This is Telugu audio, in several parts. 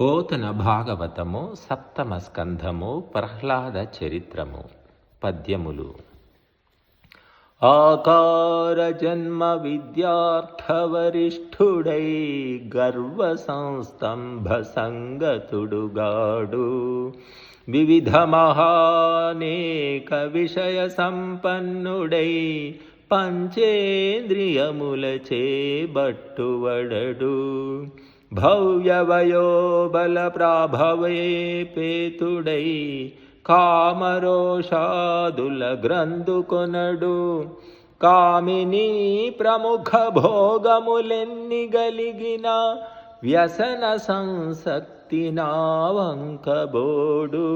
పోతన భాగవతము సప్తమ స్కంధము ప్రహ్లాద చరిత్రము. పద్యములు. ఆకార జన్మ విద్యార్థవరిష్ఠుడై గర్వ సంస్తంభ సంగతుడుగాడు. వివిధ మహానేక విషయ సంపన్నుడై పంచేంద్రియములచే బట్టువడడు. భవ్యవయోబల ప్రాభవే పేతుడై కామరోషాదుల గ్రంథుకొనడు కామిని ప్రముఖ భోగములెన్ని గలిగిన వ్యసన సంసక్తి నావంకబోడు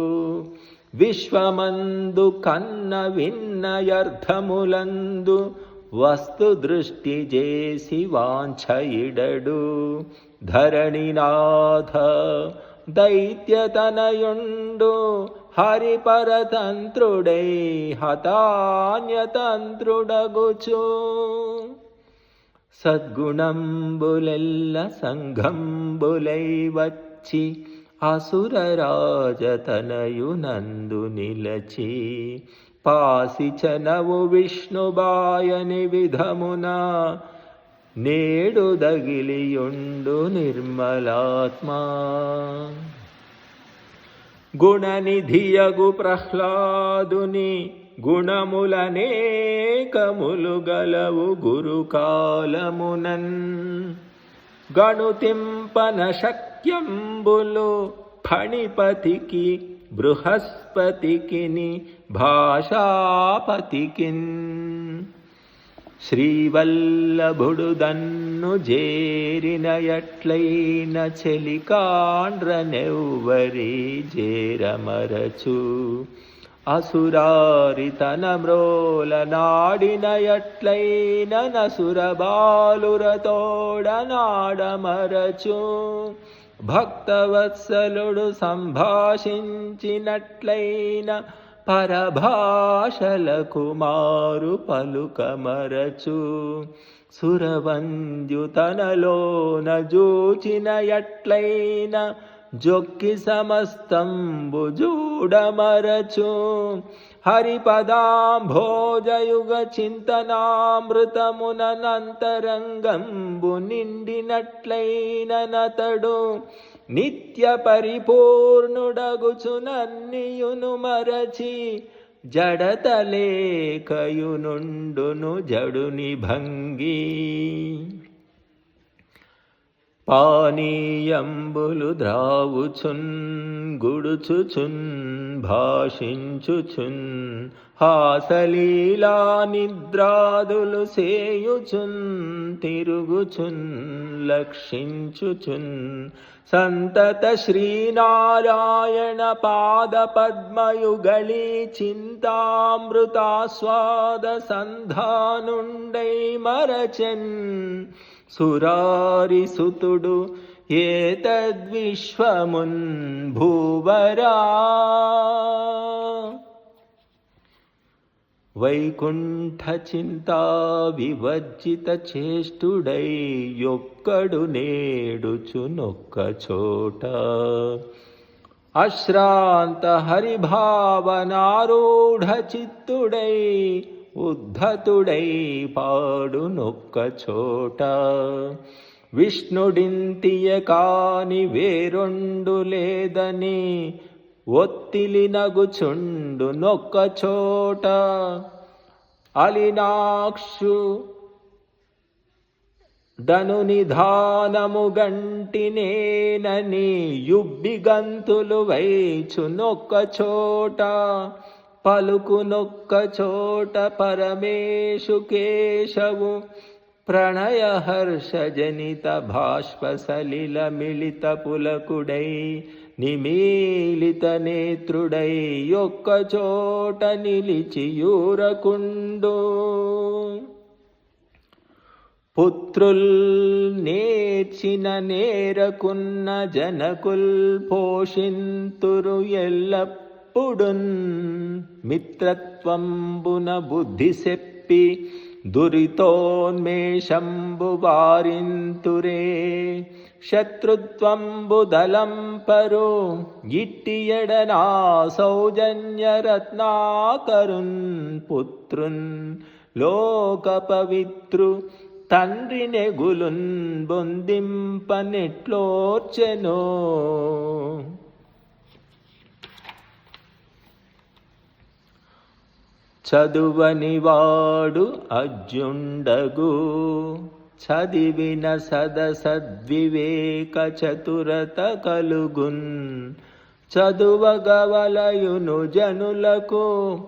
విశ్వమందు కన్న విన్నయర్థములందు వస్తు దృష్టి చేసి వాంఛయిడడు ధరణినాథ దైత్యతనయుండు హరిపరతంత్రుడై హతాన్యతంత్రుడగుచు. సద్గుణంబులెల్ల సంఘంబులై వచ్చి అసురరాజతనయునందు నిలచి పాసిచనవు విష్ణుబాయని విధమున నేడు దగిలియుండు నిర్మలాత్మా. గుణనిధియగు ప్రహ్లాదుని గుణములనేకములు గలవు గురుకాలమునన్. గణుతింపన శక్యంబులు ఫణిపతికి బృహస్పతికిని భాషాపతికిన్. శ్రీవల్లభుడు దన్ను జేరిన ఎట్లైన చెలికాండ్రనెవ్వరి జేరమరచు. అసురారితన మ్రోల నాడిన ఎట్లైన నసుర భక్తవత్సలుడు సంభాషించినట్లైన పరభాషల కుమారు పలుకమరచు సురవంద్యుతనలోన జూచిన ఎట్లైన జొక్కి సమస్తంబు జూడమరచు. హరిపదాంభోజయుగ చింతనామృతమునంతరంగంబు నిండినట్లైన నతడు. నిత్య పరిపూర్ణుడగుచు నన్నియును మరచి జడతలేకయునుండును జడుని భంగి. పానీయంబులు ద్రావుచున్ గుడుచుచున్ భాషించుచున్ హాసలీలా నిద్రాదులు సేయుచున్ తిరుగుచున్ లక్షించుచున్. సంతత శ్రీనారాయణ పాద పద్మయుగళి చింతామృతాస్వాద సంధానుండై మరచన్. సురారిసుతుడు ఏ తద్విశ్వమున్ భూవరా. వైకుంఠ చింతా వివర్జిత చేష్టుడై యొక్కడు నేడుచునొక్క చోట. అశ్రాంత హరిభావనారూఢ చిత్తుడై ఉద్ధతుడై పాడునొక్క చోట. విష్ణుడింతియ కాని వేరొండు లేదని ఒత్తిలి నగుచుండు నొక్క చోట. అలినాక్షు దను నిధానము గంటినేనని యుబ్బి గంతులు వైచు నొక్క చోట. పలుకునొక్క చోట పరమేశు కేశవు ప్రణయ హర్ష జనిత భాష్ప సలిల మిళిత పులకుడై నిమీలిత నేత్రుడై ఒక్క చోట నిలిచియూరకుండు పుత్రుల్ నేర్చిన నేరకున్న జనకుల్ పోషింతురు ఎల్లప్పుడున్ మిత్రత్వంబున బుద్ధి చెప్పి దురితోన్మేషంబు వారింతురే. శత్రుత్వంబుదలం పరు ఇట్టియడనా సౌజన్యరత్నాకరున్ పుత్రున్. లోక పవిత్రు తండ్రి నెగులున్ బొందింపనెట్లోర్చెనో చదువని వాడు అర్జుండగు చదివిన సదసద్వివేక చతురత కలుగున్. చదువగవలయును జనులకు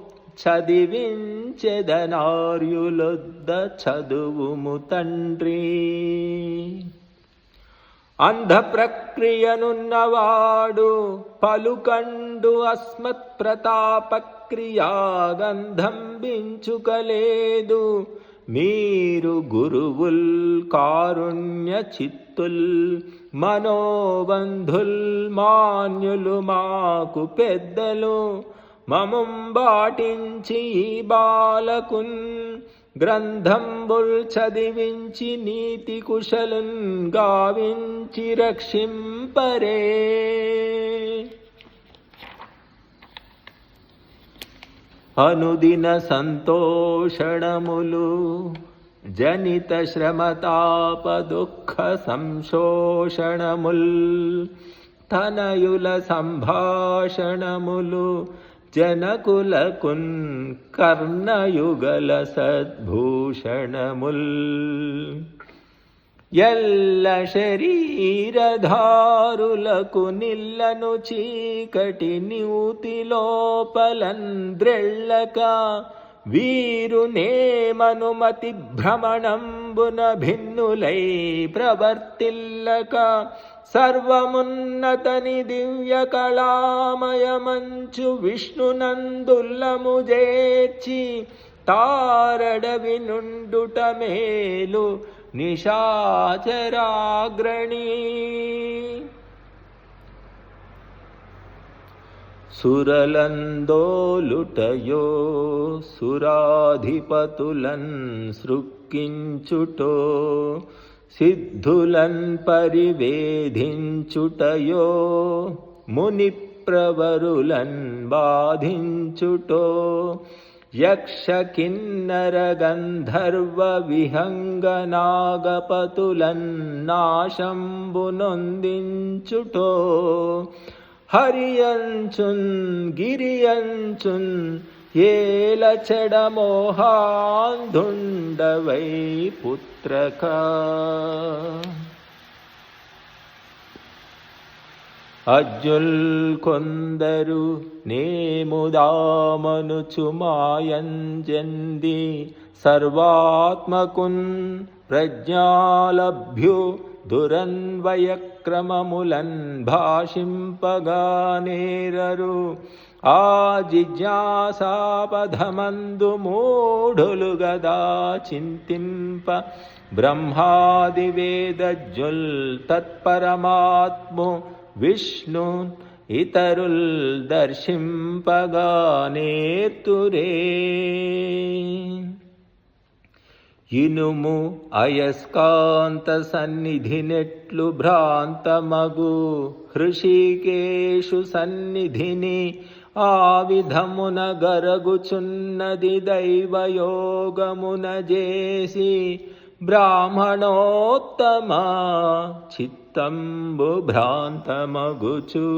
చదివించెదనార్యులొద్ద చదువుము తండ్రి. అంధ ప్రక్రియనున్నవాడు పలుకండు అస్మత్ క్రియా క్రియాగంధం బించుకలేదు. మీరు గురువుల్ కారుణ్య చిత్తుల్ మనోబంధుల్ మాన్యులు మాకు పెద్దలు. మమం బాటించి బాలకున్ గ్రంథంబుల్ చదివించి నీతి కుశలున్ గావించి రక్షింపరే. అనుదిన సంతోషణములు జనిత శ్రమతాప దుఃఖ సంశోషణముల్ తనయుల సంభాషణములు జనకులకున్ కర్ణయుగల సద్భూషణముల్. ఎల్ల శరీరధారులకు నిల్లను చీకటి నివుతి లోపలంద్రెళ్ళక వీరు నేమనుమతి భ్రమణంబున భిన్నులై ప్రవర్తిల్లక సర్వమున్నతని దివ్య కళామయమంచు విష్ణునందుల్లము జేర్చి తారడవి నుండుట మేలు నిశాచరాగ్రణీ. సురలందోలుటయో సురాధిపతులన్ సృక్కించుటో సిద్ధులన్ పరివేధించుటయో ముని ప్రవరులన్ బాధించుటో యక్ష కిన్నర గంధర్వ విహంగ నాగపతులన్ హరియంచున్ గిరియంచున్ ఏల చెడమోహాంధుండవై పుత్రకా. అజ్జుల్ కొందరు నేముదామనుచుమాయంజంది సర్వాత్మకున్ ప్రజ్ఞాలభ్యు దురన్వయక్రమములన్ భాషింపగా నేరరు ఆ జిజ్ఞాసాపధమందు మూఢులు గదా చింతింప బ్రహ్మాదివేదజ్జుల్ తత్పరమాత్ము విష్ణు ఇతరుల్ దర్శింపగా నేర్తురే. ఇనుము అయస్కాంత సన్నిధి నెట్లు భ్రాంతమగు హృషికేషు సన్నిధిని ఆ విధమున గరగుచున్నది దైవయోగమున చేసి ब्राह्मणोत्तमा चित्तम् बुभ्रान्तमगुचू